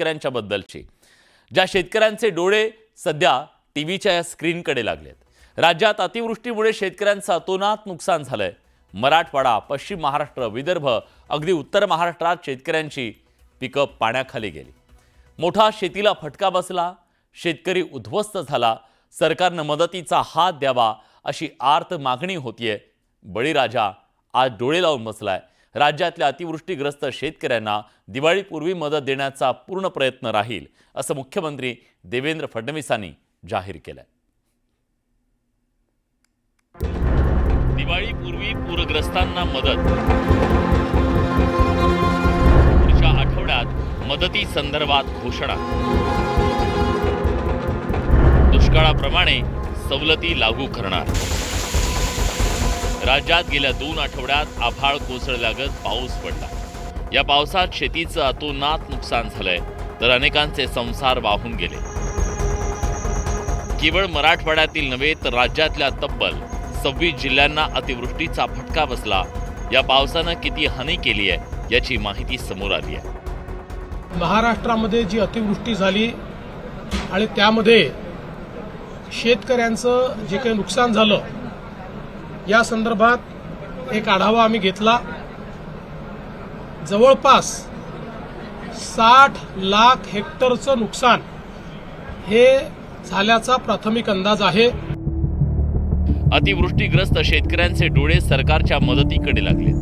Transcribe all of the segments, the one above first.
शेतकऱ्यांच्या बद्दलची ज्या शेतकऱ्यांचे डोळे सध्या टी व्हीच्या या स्क्रीनकडे लागलेत. राज्यात अतिवृष्टीमुळे शेतकऱ्यांचं अतोनात नुकसान झालंय. मराठवाडा पश्चिम महाराष्ट्र विदर्भ अगदी उत्तर महाराष्ट्रात शेतकऱ्यांची पिकं पाण्याखाली गेली. मोठा शेतीला फटका बसला शेतकरी उद्ध्वस्त झाला सरकारनं मदतीचा हात द्यावा अशी आर्त मागणी होतीये. बळीराजा आज डोळे लावून बसलाय. राज्यातल्या अतिवृष्टीग्रस्त शेतकऱ्यांना दिवाळीपूर्वी मदत देण्याचा पूर्ण प्रयत्न राहील असं मुख्यमंत्री देवेंद्र फडणवीसांनी जाहीर केलं दिवाळीपूर्वी पूरग्रस्तांना मदत. पुढच्या आठवड्यात मदती संदर्भात घोषणा. दुष्काळाप्रमाणे सवलती लागू करणार. राज्यात गेल्या दोन आठवड्यात आभाळ कोसळल्यागत पाऊस पडला. या पावसात शेतीचं अतोनात नुकसान झालंय तर अनेकांचे संसार वाहून गेले. केवळ मराठवाड्यातील नव्हे तर राज्यातल्या तब्बल सव्वीस जिल्ह्यांना अतिवृष्टीचा फटका बसला. या पावसानं किती हानी केली आहे याची माहिती समोर आली आहे. महाराष्ट्रामध्ये जी अतिवृष्टी झाली आणि त्यामध्ये शेतकऱ्यांचं जे काही नुकसान झालं या संदर्भात एक आढावा आम्ही घेतला. जवळपास साठ लाख हेक्टरचं नुकसान हे झाल्याचा प्राथमिक अंदाज आहे. अतिवृष्टीग्रस्त शेतकऱ्यांचे डोळे सरकारच्या मदतीकडे लागले.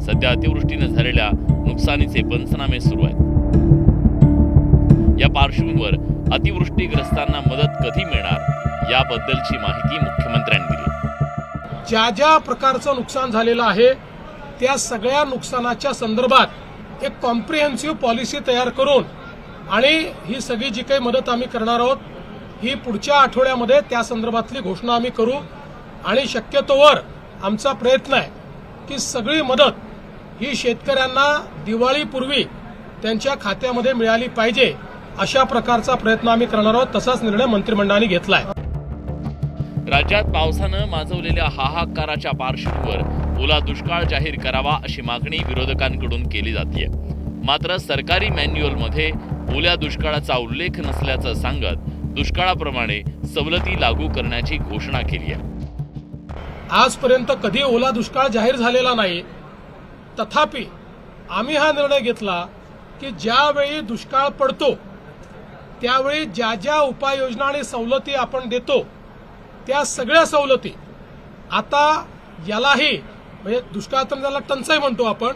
सध्या अतिवृष्टीने झालेल्या नुकसानीचे पंचनामे सुरू आहेत. या पार्श्वभूमीवर अतिवृष्टीग्रस्तांना मदत कधी मिळणार? याबद्दलची माहिती मुख्यमंत्र्यांनी दिली. ज्या ज्या प्रकारचं नुकसान झालेलं आहे त्या सगळ्या नुकसानाच्या संदर्भात एक कॉम्प्रिहेन्सिव्ह पॉलिसी तयार करून आणि ही सगळी जी काही मदत आम्ही करणार आहोत ही पुढच्या आठवड्यामध्ये त्या संदर्भातली घोषणा आम्ही करू. आणि शक्यतोवर आमचा प्रयत्न आहे की सगळी मदत ही शेतकऱ्यांना दिवाळीपूर्वी त्यांच्या खात्यामध्ये मिळाली पाहिजे अशा प्रकारचा प्रयत्न आम्ही करणार आहोत तसाच निर्णय मंत्रिमंडळाने घेतला आहे राज्यात पावसानं माजवलेल्या हाहाकाराच्या पार्श्वभूमीवर ओला दुष्काळ जाहीर करावा अशी मागणी विरोधकांकडून केली जाते मात्र सरकारी मॅन्युअलमध्ये ओल्या दुष्काळाचा उल्लेख नसल्याचं सांगत दुष्काळाप्रमाणे सवलती लागू करण्याची घोषणा केली आहे. आजपर्यंत कधी ओला दुष्काळ जाहीर झालेला नाही तथापि आम्ही हा निर्णय घेतला की ज्यावेळी दुष्काळ पडतो त्यावेळी ज्या ज्या उपाययोजना आणि सवलती आपण देतो त्या सगळ्या सवलती आता यालाही म्हणजे दुष्काळ तर त्याला टंचाई म्हणतो आपण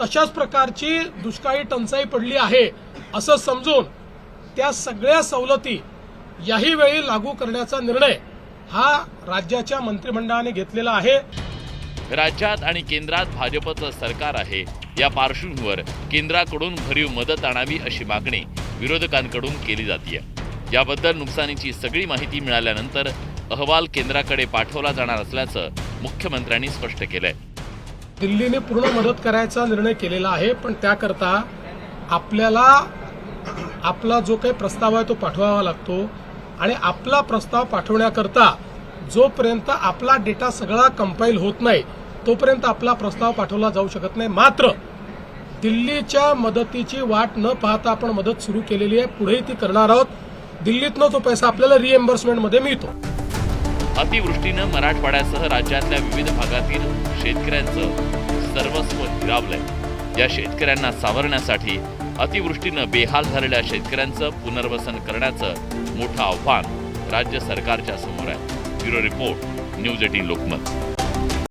तशाच प्रकारची दुष्काळी टंचाई पडली आहे असं समजून त्या सगळ्या सवलती याही वेळी लागू करण्याचा निर्णय हा राज्याच्या मंत्रिमंडळाने घेतलेला आहे. राज्यात आणि केंद्रात भाजपचं सरकार आहे. या पार्श्वभूमीवर केंद्राकडून भरीव मदत आणावी अशी मागणी विरोधकांकडून केली जाते याबद्दल नुकसानीची सगळी माहिती मिळाल्यानंतर अहवाल केंद्राकडे पाठवला जाणार असल्याचं मुख्यमंत्र्यांनी स्पष्ट केलंय. दिल्लीने पूर्ण मदत करायचा निर्णय केलेला आहे पण त्याकरता आपल्याला आपला जो काही प्रस्ताव आहे तो पाठवावा लागतो आणि आपला प्रस्ताव पाठवण्याकरता जोपर्यंत आपला डेटा सगळा कंपाईल होत नाही तोपर्यंत आपला प्रस्ताव पाठवला जाऊ शकत नाही. मात्र दिल्लीच्या मदतीची वाट न पाहता आपण मदत सुरू केलेली आहे. पुढेही ती करणार आहोत. दिल्लीतनं तो पैसा आपल्याला रिएम्बर्समेंटमध्ये मिळतो. अतिवृष्टीनं मराठवाड्यासह राज्यातल्या विविध भागातील शेतकऱ्यांचं सर्वस्व हिरावलंय या शेतकऱ्यांना सावरण्यासाठी अतिवृष्टीनं बेहाल झालेल्या शेतकऱ्यांचं पुनर्वसन करण्याचं मोठं आव्हान राज्य सरकारच्या समोर आहे. Bureau report news eighteen Lokmat.